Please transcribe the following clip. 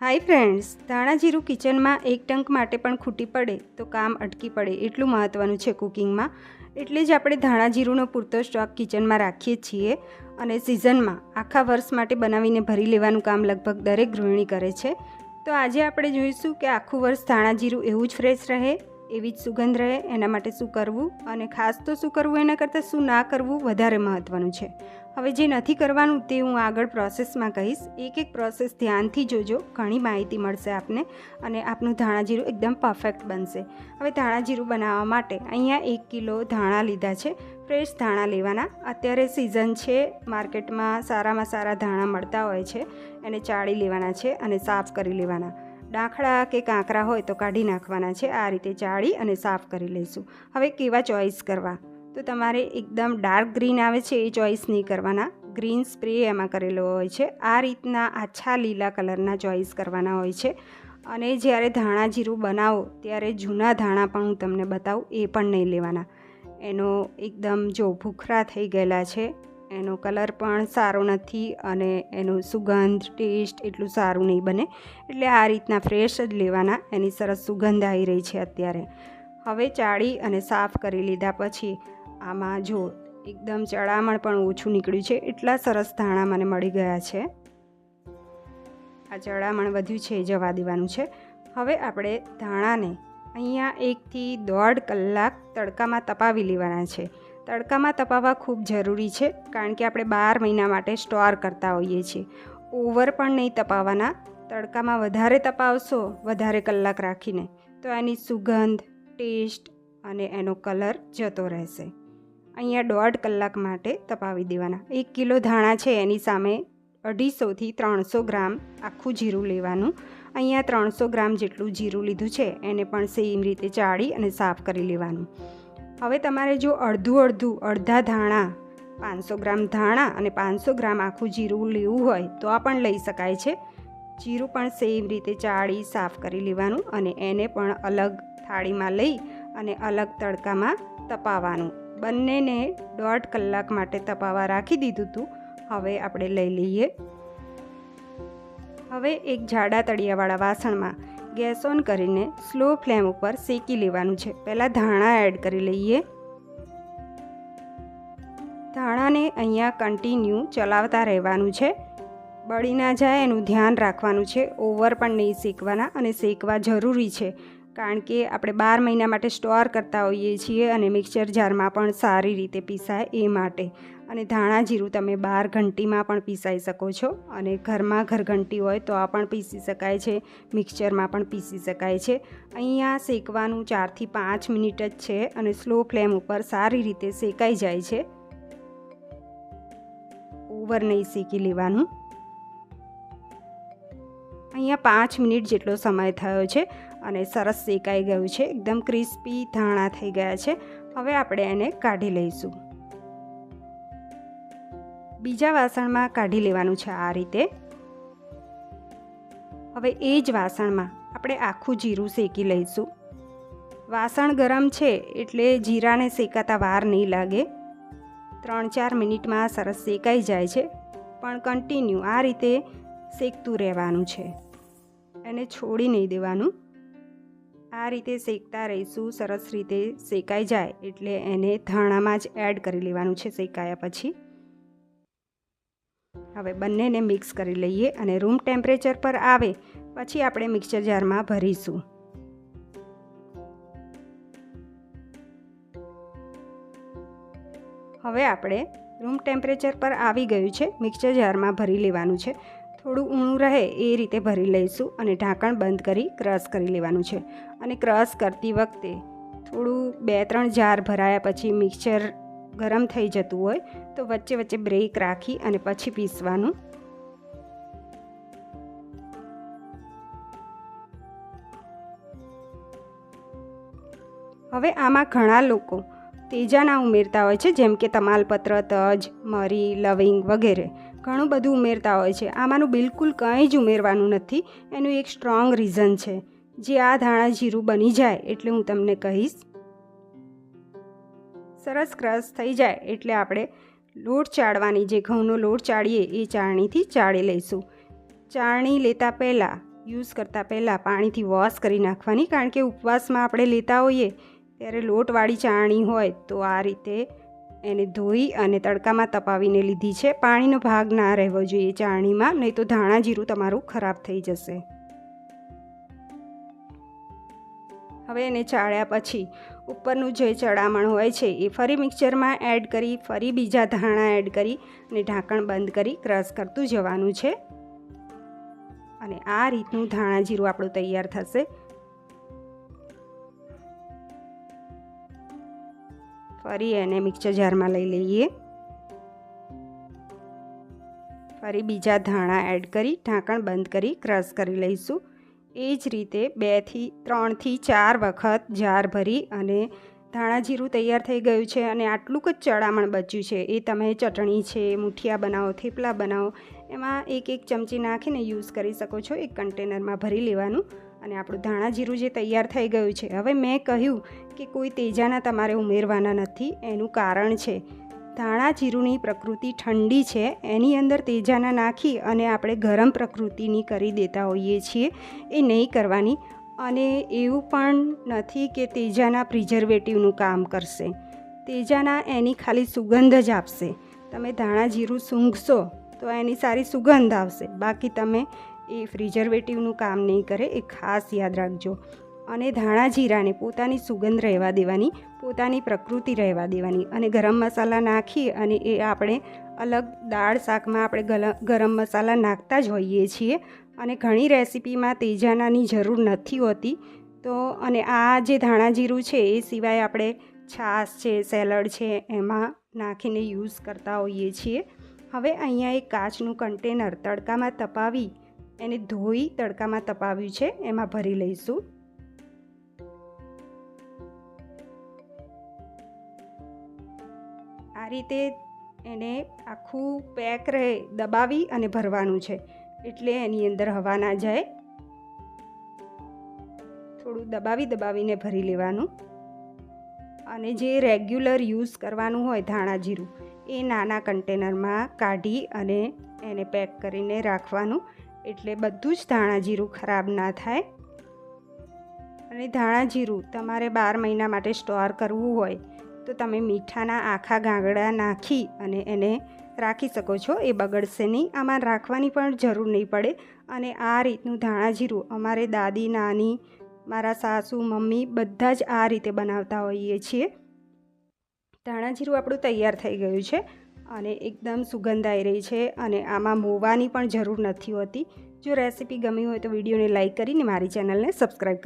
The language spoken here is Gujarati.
હાય ફ્રેન્ડ્સ, ધાણા જીરું કિચનમાં એક ટંક માટે પણ ખૂટી પડે તો કામ અટકી પડે એટલું મહત્ત્વનું છે કુકિંગમાં. એટલે જ આપણે ધાણા જીરુંનો પૂરતો સ્ટોક કિચનમાં રાખીએ છીએ અને સિઝનમાં આખા વર્ષ માટે બનાવીને ભરી લેવાનું કામ લગભગ દરેક ગૃહિણી કરે છે. તો આજે આપણે જોઈશું કે આખું વર્ષ ધાણા જીરું એવું જ ફ્રેશ રહે એવી જ સુગંધ રહે, એના માટે શું કરવું અને ખાસ તો શું કરવું, એના કરતાં શું ના કરવું વધારે મહત્ત્વનું છે. હવે જે નથી કરવાનું તે હું આગળ પ્રોસેસમાં કહીશ. એક એક પ્રોસેસ ધ્યાનથી જોજો, ઘણી માહિતી મળશે આપને અને આપનું ધાણા જીરું એકદમ પરફેક્ટ બનશે. હવે ધાણા જીરું બનાવવા માટે અહીંયા એક કિલો ધાણા લીધા છે, ફ્રેશ ધાણા લેવાના. અત્યારે સિઝન છે, માર્કેટમાં સારામાં સારા ધાણા મળતા હોય છે, એને ચાળી લેવાના છે અને સાફ કરી લેવાના. ડાંખડા કે કાંકરા હોય તો કાઢી નાખવાના છે. આ રીતે ચાળી અને સાફ કરી લઈશું. હવે કેવા ચોઈસ કરવા? તો તમારે એકદમ ડાર્ક ગ્રીન આવે છે એ ચોઈસ નહીં કરવાના. ગ્રીન સ્પ્રે એમાં કરેલો હોય છે. આ રીતના આછા લીલા કલરના ચોઈસ કરવાના હોય છે. અને જ્યારે ધાણા જીરું બનાવો, ત્યારે જૂના ધાણા પણ હું તમને બતાવું, એ પણ નહીં લેવાના. એનો એકદમ જો ભૂખરા થઈ ગયેલા છે એનો કલર પણ સારો નથી અને એનું સુગંધ, ટેસ્ટ એટલું સારું નહીં બને. એટલે આ રીતના ફ્રેશ જ લેવાના. એની સરસ સુગંધ આવી રહી છે અત્યારે. હવે ચાળી અને સાફ કરી લીધા પછી આમાં જો એકદમ ચડામણ પણ ઓછું નીકળ્યું છે. એટલા સરસ ધાણા મને મળી ગયા છે. આ ચડામણ વધ્યું છે, જવા દેવાનું છે. હવે આપણે ધાણાને અહીંયા એકથી દોઢ કલાક તડકામાં તપાવી લેવાના છે. તડકામાં તપાવવા ખૂબ જરૂરી છે, કારણ કે આપણે બાર મહિના માટે સ્ટોર કરતા હોઈએ છીએ. ઓવર પણ નહીં તપાવવાના. તડકામાં વધારે તપાવશો, વધારે કલાક રાખીને. તો એની સુગંધ, ટેસ્ટ અને એનો કલર જતો રહેશે. અહીંયા દોઢ કલાક માટે તપાવી દેવાના. એક કિલો ધાણા છે, એની સામે અઢીસોથી ત્રણસો ગ્રામ આખું જીરું લેવાનું. અહીંયા ત્રણસો ગ્રામ જેટલું જીરું લીધું છે, એને પણ સેમ રીતે ચાળી અને સાફ કરી લેવાનું. હવે તમારે જો અડધું અડધું, અડધા ધાણા, પાંચસો ગ્રામ ધાણા અને પાંચસો ગ્રામ આખું જીરું લેવું હોય તો આ પણ લઈ શકાય છે. જીરું પણ સેમ રીતે ચાળી, સાફ કરી લેવાનું અને એને પણ અલગ થાળીમાં લઈ અને અલગ તડકામાં તપાવવાનું. બંનેને દોઢ કલાક માટે તપાવવા રાખી દીધું હતું હવે આપણે લઈ લઈએ. હવે એક જાડા તળિયાવાળા વાસણમાં ગેસ ઓન કરીને સ્લો ફ્લેમ ઉપર શેકી લેવાનું છે. પહેલાં ધાણા એડ કરી લઈએ. ધાણાને અહીંયા કન્ટિન્યુ ચલાવતા રહેવાનું છે. બળી ના જાય એનું ધ્યાન રાખવાનું છે. ઓવર પણ નહીં શેકવાના અને શેકવા જરૂરી છે. કારણ કે આપણે બાર મહિના માટે સ્ટોર કરતા હોઈએ છીએ અને મિક્સર જારમાં પણ સારી રીતે પીસાય એ માટે. અને ધાણા જીરું તમે બાર ઘંટીમાં પણ પીસાઈ શકો છો. અને ઘરમાં ઘરઘંટી હોય તો આ પણ પીસી શકાય છે. મિક્સચરમાં પણ પીસી શકાય છે. અહીંયા શેકવાનું ચારથી પાંચ મિનિટ જ છે અને સ્લો ફ્લેમ ઉપર સારી રીતે શેકાઈ જાય છે. ઓવર નહીં શેકી લેવાનું. અહીંયા પાંચ મિનિટ જેટલો સમય થયો છે અને સરસ શેકાઈ ગયું છે. એકદમ ક્રિસ્પી ધાણા થઈ ગયા છે. હવે આપણે એને કાઢી લઈશું. બીજા વાસણમાં કાઢી લેવાનું છે આ રીતે. હવે એ જ વાસણમાં આપણે આખું જીરું શેકી લઈશું. વાસણ ગરમ છે એટલે જીરાને શેકાતા વાર નહીં લાગે. ત્રણ ચાર મિનિટમાં સરસ શેકાઈ જાય છે, પણ કન્ટિન્યુ આ રીતે શેકતું રહેવાનું છે. એને છોડી નહીં દેવાનું. આ રીતે શેકતા રહીશું, સરસ રીતે શેકાઈ જાય એટલે એને ધાણામાં જ એડ કરી લેવાનું છે શેકાયા પછી. હવે બંનેને મિક્સ કરી લઈએ અને રૂમ ટેમ્પરેચર પર આવે, પછી આપણે મિક્સર જારમાં ભરીશું. હવે આપણે રૂમ ટેમ્પરેચર પર આવી ગયું છે, મિક્સર જારમાં ભરી લેવાનું છે. થોડું ઊણું રહે એ રીતે ભરી લઈશું અને ઢાંકણ બંધ કરી ક્રશ કરી લેવાનું છે. અને ક્રશ કરતી વખતે થોડું બે ત્રણ જાર ભરાયા પછી મિક્સર ગરમ થઈ જતું હોય, તો વચ્ચે વચ્ચે બ્રેક રાખી અને પછી પીસવાનું. હવે આમાં ઘણા લોકો તેજાના ઉમેરતા હોય છે, જેમ કે તમાલપત્ર, તજ, મરી, લવિંગ વગેરે. ઘણું બધું ઉમેરતા હોય છે. આમાંનું બિલકુલ કંઈ જ ઉમેરવાનું નથી. એનું એક સ્ટ્રોંગ રીઝન છે. જે આ ધાણા જીરું બની જાય, એટલે હું તમને કહીશ. સરસ ક્રશ થઈ જાય એટલે આપણે લોટ ચાળવાની જે ઘઉંનો લોટ ચાળીએ એ ચાળણીથી ચાળી લઈશું. ચાળણી લેતા પહેલાં, યુઝ કરતાં પહેલાં પાણીથી વોશ કરી નાખવાની કારણ કે ઉપવાસમાં આપણે લેતા હોઈએ, ત્યારે લોટવાળી ચાળણી હોય તો આ રીતે એને ધોઈ અને તડકામાં તપાવીને લીધી છે. પાણીનો ભાગ ના રહેવો જોઈએ ચાળણીમાં નહીં તો ધાણા જીરું તમારું ખરાબ થઈ જશે. હવે એને ચાળ્યા પછી ઉપરનું જે ચડામણ હોય છે એ ફરી મિક્સરમાં એડ કરી, ફરી બીજા ધાણા એડ કરી અને ઢાંકણ બંધ કરી ક્રશ કરતું જવાનું છે. અને આ રીતનું ધાણા જીરું આપણું તૈયાર થશે. ફરી એને મિક્સર જારમાં લઈ લઈએ. ફરી બીજા ધાણા એડ કરી, ઢાંકણ બંધ કરી ક્રશ કરી લઈશું. એ જ રીતે બેથી ત્રણથી ચાર વખત જાર ભરી અને ધાણા જીરું તૈયાર થઈ ગયું છે અને આટલું જ ચડામણ બચ્યું છે. એ તમે ચટણી છે, મુઠિયા બનાવો, થેપલા બનાવો, એમાં એક એક ચમચી નાખીને યુઝ કરી શકો છો. એક કન્ટેનરમાં ભરી લેવાનું અને આપણું ધાણા જીરું જે તૈયાર થઈ ગયું છે. હવે મેં કહ્યું કે કોઈ તેજાના તમારે ઉમેરવાના નથી. એનું કારણ છે ધાણા જીરુંની પ્રકૃતિ ઠંડી છે, એની અંદર તેજાના નાખી અને આપણે ગરમ પ્રકૃતિની કરી દેતા હોઈએ છીએ, એ નહીં કરવાની. અને એવું પણ નથી કે તેજાના પ્રિઝર્વેટિવનું કામ કરશે. તેજાના એની ખાલી સુગંધ જ આપશે. તમે ધાણા જીરું સૂંઘશો તો એની સારી સુગંધ આવશે. બાકી તમે એ પ્રિઝર્વેટિવનું કામ નહીં કરે, એ ખાસ યાદ રાખજો. અને ધાણા જીરાને પોતાની સુગંધ રહેવા દેવાની, પોતાની પ્રકૃતિ રહેવા દેવાની અને ગરમ મસાલા નાખી અને એ આપણે અલગ દાળ શાકમાં આપણે ગરમ મસાલા નાખતા જ હોઈએ છીએ. અને ઘણી રેસિપીમાં તેજાનાની જરૂર નથી હોતી. તો અને આ જે ધાણા જીરું છે એ સિવાય આપણે છાશ છે, સેલડ છે એમાં નાખીને યુઝ કરતા હોઈએ છીએ. હવે અહીંયા એક કાચનું કન્ટેનર તડકામાં તપાવી, એને ધોઈ તડકામાં તપાવ્યું છે, એમાં ભરી લઈશું. આ રીતે એને આખું પેક રહે, દબાવી અને ભરવાનું છે. એટલે એની અંદર હવા ના જાય. થોડું દબાવી દબાવીને ભરી લેવાનું. અને જે રેગ્યુલર યુઝ કરવાનું હોય ધાણા જીરું, એ નાના કન્ટેનરમાં કાઢી અને એને પેક કરીને રાખવાનું. એટલે બધું જ ધાણા જીરું ખરાબ ના થાય. અને ધાણા જીરું તમારે બાર મહિના માટે સ્ટોર કરવું હોય તો તમે મીઠાના આખા ગાંગડા નાખી અને એને રાખી શકો છો. એ બગડશે નહીં. આમાં રાખવાની પણ જરૂર નહીં પડે. અને આ રીતનું ધાણા જીરું અમારે દાદી, નાની, મારા સાસુ, મમ્મી બધા જ આ રીતે બનાવતા હોઈએ છીએ. ધાણા જીરું આપણું તૈયાર થઈ ગયું છે અને એકદમ સુગંધ આવી રહી છે અને આમાં મોવાની પણ જરૂર નથી હોતી. જો રેસીપી ગમી હોય તો વિડીયોને લાઇક કરીને મારી ચેનલને સબસ્ક્રાઈબ